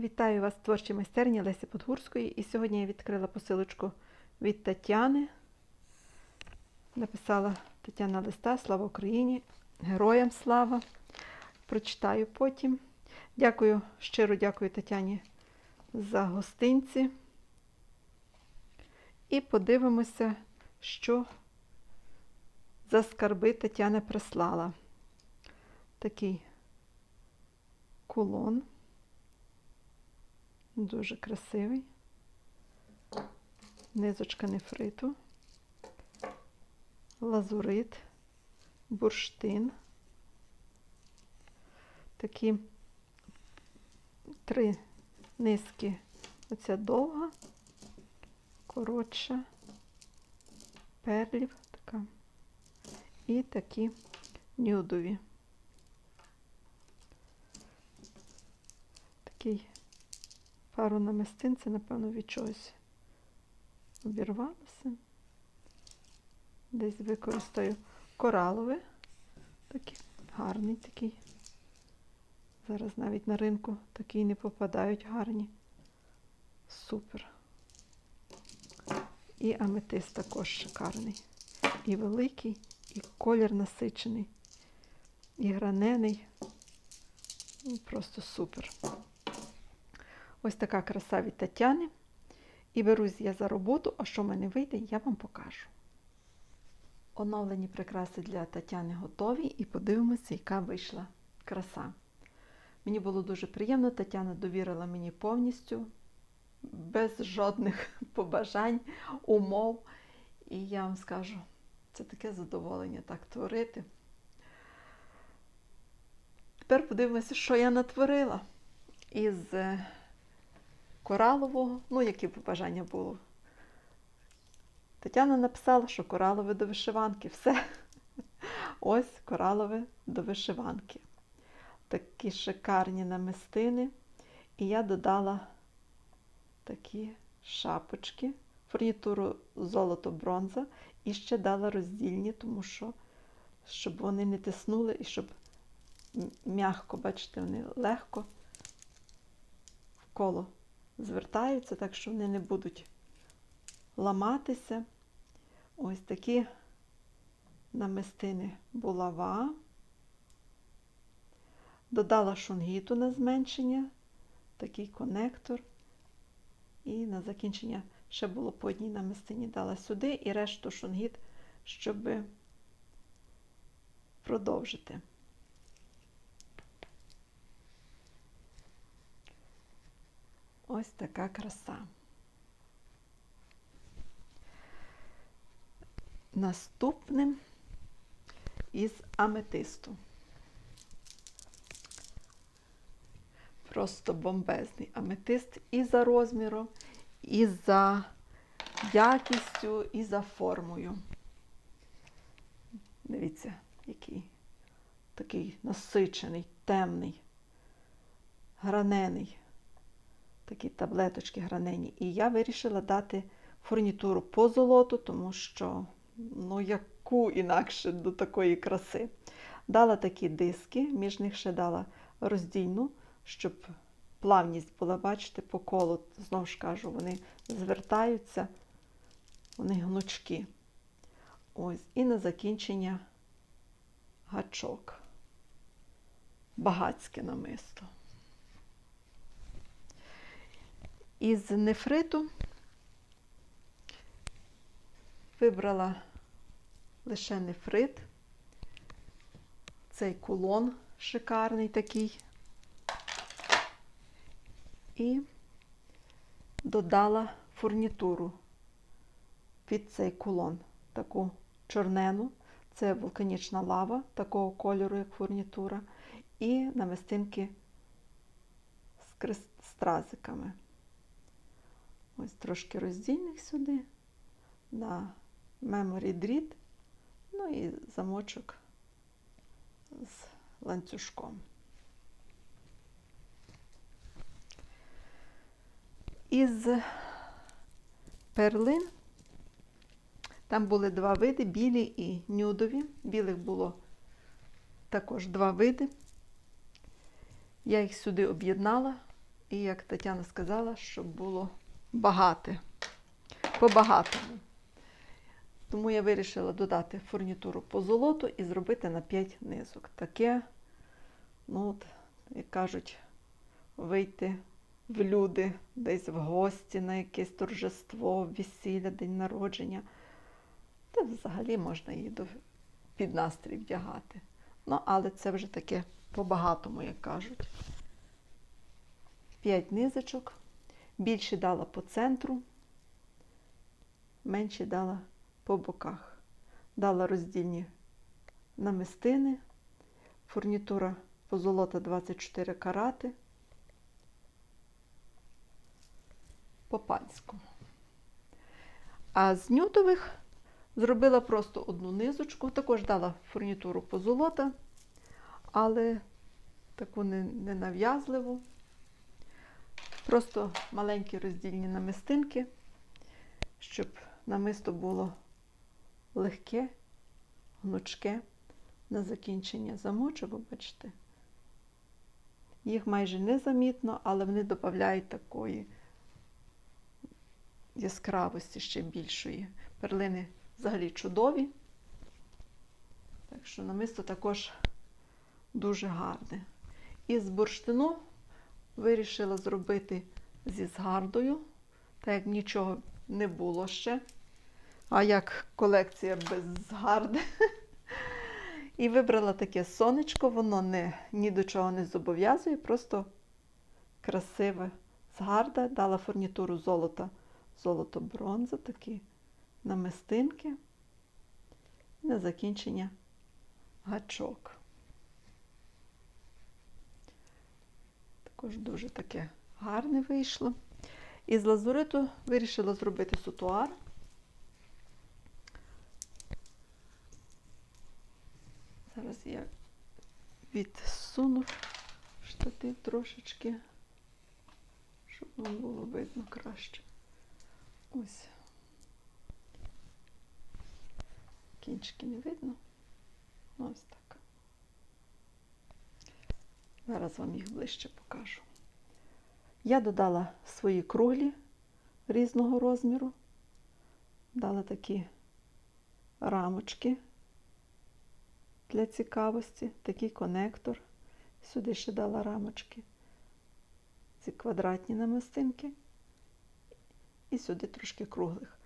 Вітаю вас в творчій майстерні Лесі Подгурської. І сьогодні я відкрила посилочку від Тетяни. Написала Тетяна листа Слава Україні! Героям слава! Прочитаю потім. Дякую, щиро дякую Тетяні за гостинці. І подивимося, що за скарби Тетяна прислала. Такий кулон. Дуже красивий. Низочка нефриту, лазурит, бурштин. Такі три низки. Оця довга, коротша, перлів така. І такі нюдові. Такий пару намистин, це, напевно, від чогось обірвалося. Десь використаю кораловий, такий гарний такий. Зараз навіть на ринку такі не попадають гарні. Супер. І аметист також шикарний. І великий, і колір насичений, і гранений. Ну, Просто супер. Ось така краса від Тетяни. І берусь я за роботу, а що в мене вийде, я вам покажу. Оновлені прикраси для Тетяни готові, і подивимося, яка вийшла краса. Мені було дуже приємно, Тетяна довірила мені повністю, без жодних побажань, умов. І я вам скажу, це таке задоволення так творити. Тепер подивимося, що я натворила із е, коралового, ну, які побажання було. Тетяна написала, що коралове до вишиванки. Все. Ось коралове до вишиванки. Такі шикарні намистини. І я додала такі шапочки, фурнітуру золото-бронза. І ще дала роздільні, тому що, щоб вони не тиснули і щоб м'ягко, бачите, вони легко в коло звертаються, так що вони не будуть ламатися. Ось такі намистини булава. Додала шунгіту на зменшення, такий конектор. І на закінчення ще було по одній намистині дала сюди і решту шунгіт, щоб продовжити. Ось така краса. Наступним із аметисту. Просто бомбезний аметист і за розміром, і за якістю, і за формою. Дивіться, який такий насичений, темний, гранений такі таблеточки гранені. І я вирішила дати фурнітуру по золоту, тому що, ну, яку інакше до такої краси. Дала такі диски, між них ще дала роздільну, щоб плавність була, бачите, по колу, знову ж кажу, вони звертаються, вони гнучкі. Ось, і на закінчення гачок. Багацьке намисто. Із нефриту. Вибрала лише нефрит, цей кулон шикарний такий, і додала фурнітуру під цей кулон, таку чорнену, це вулканічна лава, такого кольору, як фурнітура, і намистинки з стразиками. Ось трошки роздільних сюди, на меморі дріт, ну і замочок з ланцюжком. Із перлин там були два види білі і нюдові. Білих було також два види. Я їх сюди об'єднала І як Тетяна сказала, щоб було багате, по-багатому. Тому я вирішила додати фурнітуру по золоту і зробити на 5 низок. Таке, ну, от, як кажуть, вийти в люди, десь в гості на якесь торжество, весілля, день народження. Та взагалі можна її до, під настрій вдягати. Ну, але це вже таке по-багатому, як кажуть. 5 низочок. Більше дала по центру, менше дала по боках. Дала роздільні намистини, фурнітура позолота 24 карати. По панському. А з нютових зробила просто одну низочку, також дала фурнітуру позолота, але таку ненав'язливу. Просто маленькі роздільні намистинки, щоб намисто було легке, гнучке на закінчення замочок, бачите. Їх майже незамітно, але вони додають такої яскравості ще більшої. Перлини взагалі чудові. Так що намисто також дуже гарне. Із бурштину вирішила зробити зі згардою, так як нічого не було ще. А як колекція без згарди. І вибрала таке сонечко, воно не, ні до чого не зобов'язує, просто красиве згарда, дала фурнітуру золота, золото-бронза, такі намистинки. На закінчення гачок. Також дуже таке гарне вийшло. І з лазуриту вирішила зробити сутуар. Зараз я відсуну штатив трошечки, щоб вам було видно краще. Ось. Кінчики не видно. Ось так. Зараз вам їх ближче покажу. Я додала свої круглі різного розміру, дала такі рамочки для цікавості, такий конектор. Сюди ще дала рамочки, ці квадратні намистинки, і сюди трошки круглих.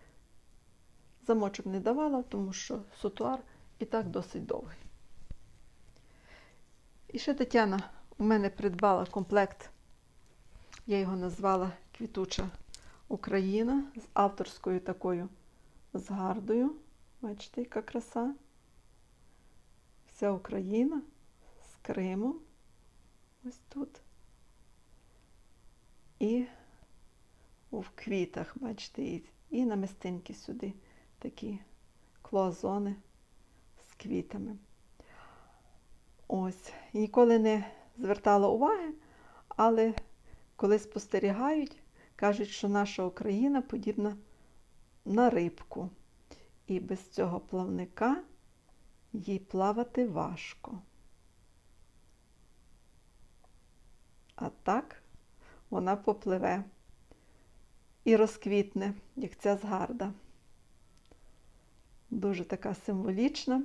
Замочок не давала, тому що сутуар і так досить довгий. І ще Тетяна у мене придбала комплект, я його назвала Квітуча Україна з авторською такою згардою. Бачите, яка краса. Вся Україна з Кримом. Ось тут. І в квітах, бачите, і, і намистинки сюди такі клоазони з квітами. Ось. І ніколи не звертала уваги, але коли спостерігають, кажуть, що наша Україна подібна на рибку. І без цього плавника їй плавати важко. А так вона попливе і розквітне, як ця згарда. Дуже така символічна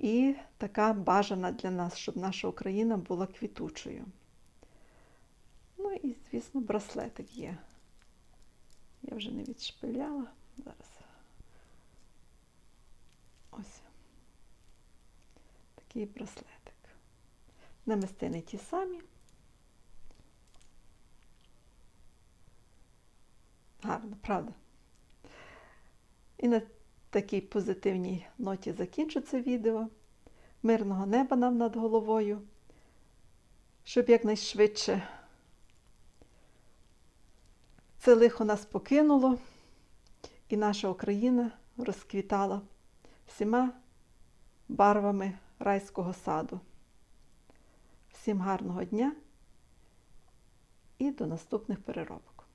і така бажана для нас, щоб наша Україна була квітучою. Ну і, звісно, браслетик є. Я вже не відшпиляла. Зараз. Ось. Такий браслетик. Намистини ті самі. Гарно, правда? І на такій позитивній ноті закінчу це відео. Мирного неба нам над головою, щоб якнайшвидше це лихо нас покинуло, і наша Україна розквітала всіма барвами райського саду. Всім гарного дня і до наступних переробок.